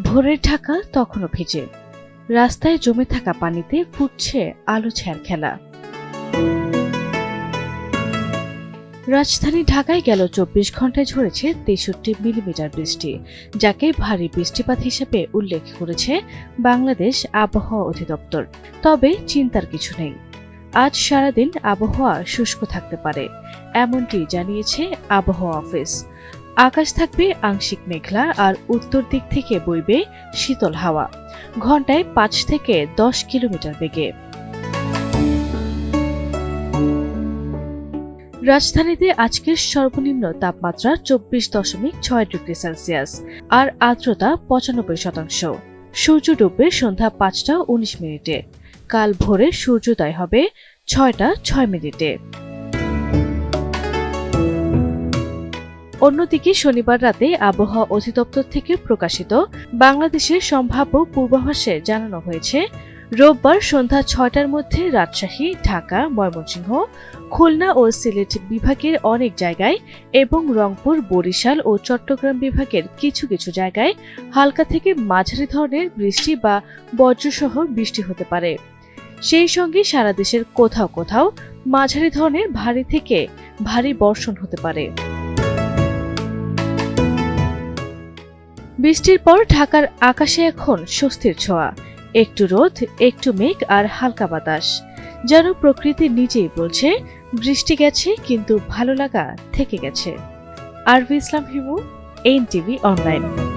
ভোরের ঢাকা তখনও ভিজে। রাস্তায় জমে থাকা পানিতে ফুটছে আলো ছায়ার খেলা রাজধানী ঢাকায় গেল চব্বিশ ঘন্টায় ঝরেছে তেষট্টি মিলিমিটার বৃষ্টি, যাকে ভারী বৃষ্টিপাত হিসেবে উল্লেখ করেছে বাংলাদেশ আবহাওয়া অধিদপ্তর। তবে চিন্তার কিছু নেই। আজ সারাদিন আবহাওয়া শুষ্ক থাকতে পারে, এমনটি জানিয়েছে আবহাওয়া অফিস। আকাশ থাকবে আংশিক মেঘলা আর উত্তর দিক থেকে বইবে শীতল হাওয়া। ঘন্টায় পাঁচ থেকে দশ কিলোমিটার বেগে। রাজধানীতে আজকের সর্বনিম্ন তাপমাত্রা চব্বিশ দশমিক ছয় ডিগ্রি সেলসিয়াস আর আর্দ্রতা পঁচানব্বই শতাংশ। সূর্য ডুববে সন্ধ্যা পাঁচটা উনিশ মিনিটে। কাল ভোরে সূর্যোদয় হবে ছয়টা ছয় মিনিটে। অন্যদিকে শনিবার রাতে আবহাওয়া অধিদপ্তর থেকে প্রকাশিত বাংলাদেশের সম্ভাব্য পূর্বাভাসে জানানো হয়েছে, রোববার সন্ধ্যা ছয়টার মধ্যে রাজশাহী, ঢাকা, ময়মনসিংহ, খুলনা ও সিলেট বিভাগের অনেক জায়গায় এবং রংপুর, বরিশাল ও চট্টগ্রাম বিভাগের কিছু কিছু জায়গায় হালকা থেকে মাঝারি ধরনের বৃষ্টি বা বজ্রসহ বৃষ্টি হতে পারে। সেই সঙ্গে সারা দেশের কোথাও কোথাও মাঝারি ধরনের ভারী থেকে ভারী বর্ষণ হতে পারে। বৃষ্টির পর ঢাকার আকাশে এখন স্বস্তির ছোঁয়া। একটু রোদ, একটু মেঘ আর হালকা বাতাস। যেন প্রকৃতি নিজেই বলছে, বৃষ্টি গেছে, কিন্তু ভালো লাগা থেকে গেছে। আরবি ইসলাম হিমু, এন টিভি অনলাইন।